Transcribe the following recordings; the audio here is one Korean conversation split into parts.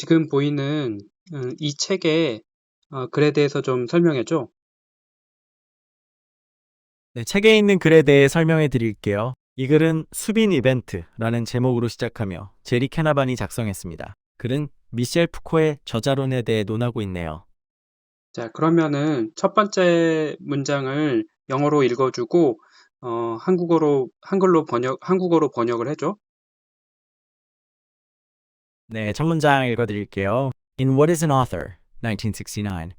지금 보이는 음, 이 책의 어, 글에 대해서 좀 설명해 줘. 네, 책에 있는 글에 대해 설명해 드릴게요. 이 글은 수빈 이벤트라는 제목으로 시작하며 제리 캐나반이 작성했습니다. 글은 미셸 푸코의 저자론에 대해 논하고 있네요. 자, 그러면은 첫 번째 문장을 영어로 읽어주고 어, 한국어로 한글로 번역 한국어로 번역을 해줘. 네, 첫 문장 읽어드릴게요. In What is an Author, 1969,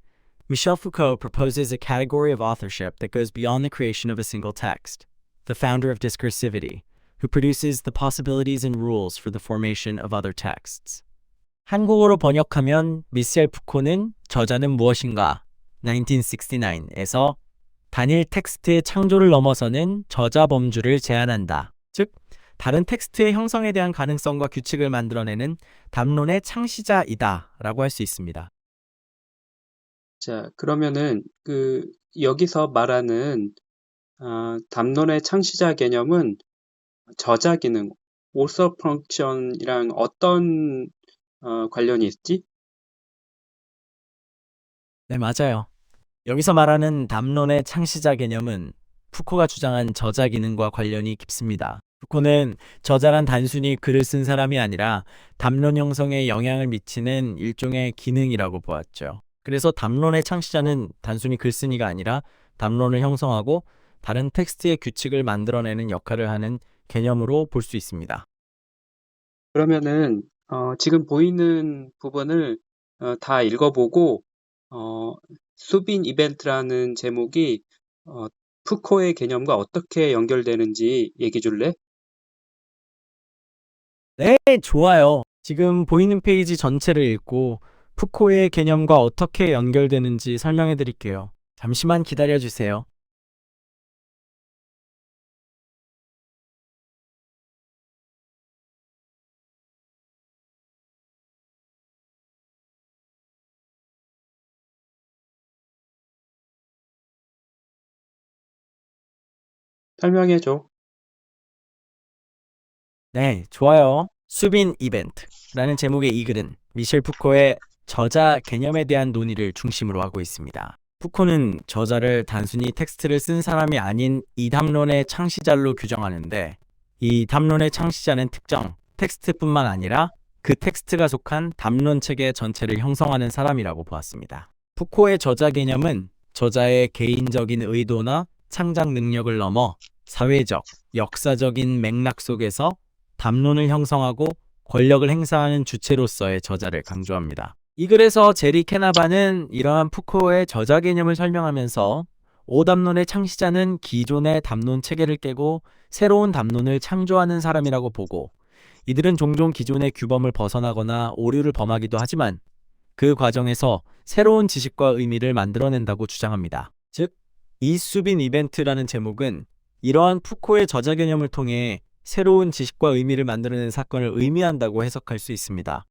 Michel Foucault proposes a category of authorship that goes beyond the creation of a single text, the founder of discursivity, who produces the possibilities and rules for the formation of other texts. 한국어로 번역하면 미셀 푸코는 저자는 무엇인가 1969에서 단일 텍스트의 창조를 넘어서는 저자 범주를 제한한다. 즉, 다른 텍스트의 형성에 대한 가능성과 규칙을 만들어내는 담론의 창시자이다 라고 할 수 있습니다. 자, 그러면은 그 여기서 말하는 어, 담론의 창시자 개념은 저자 기능, author function이랑 어떤 어, 관련이 있지? 네, 맞아요. 여기서 말하는 담론의 창시자 개념은 푸코가 주장한 저자 기능과 관련이 깊습니다. 푸코는 저자란 단순히 글을 쓴 사람이 아니라 담론 형성에 영향을 미치는 일종의 기능이라고 보았죠. 그래서 담론의 창시자는 단순히 글쓴이가 아니라 담론을 형성하고 다른 텍스트의 규칙을 만들어내는 역할을 하는 개념으로 볼 수 있습니다. 그러면은 어, 지금 보이는 부분을 어, 다 읽어보고 어, 수빈 이벤트라는 제목이 어, 푸코의 개념과 어떻게 연결되는지 얘기해 줄래? 네, 좋아요. 지금 보이는 페이지 전체를 읽고 푸코의 개념과 어떻게 연결되는지 설명해 드릴게요. 잠시만 기다려 주세요. 설명해 줘. 네, 좋아요. 수빈 이벤트라는 제목의 이 글은 미셸 푸코의 저자 개념에 대한 논의를 중심으로 하고 있습니다. 푸코는 저자를 단순히 텍스트를 쓴 사람이 아닌 이 담론의 창시자로 규정하는데 이 담론의 창시자는 특정 텍스트뿐만 아니라 그 텍스트가 속한 담론 체계 전체를 형성하는 사람이라고 보았습니다. 푸코의 저자 개념은 저자의 개인적인 의도나 창작 능력을 넘어 사회적, 역사적인 맥락 속에서 담론을 형성하고 권력을 행사하는 주체로서의 저자를 강조합니다. 이 글에서 제리 캐나반은 이러한 푸코의 저자 개념을 설명하면서 오담론의 창시자는 기존의 담론 체계를 깨고 새로운 담론을 창조하는 사람이라고 보고 이들은 종종 기존의 규범을 벗어나거나 오류를 범하기도 하지만 그 과정에서 새로운 지식과 의미를 만들어낸다고 주장합니다. 즉, 이 수빈 이벤트라는 제목은 이러한 푸코의 저자 개념을 통해 새로운 지식과 의미를 만들어낸 사건을 의미한다고 해석할 수 있습니다.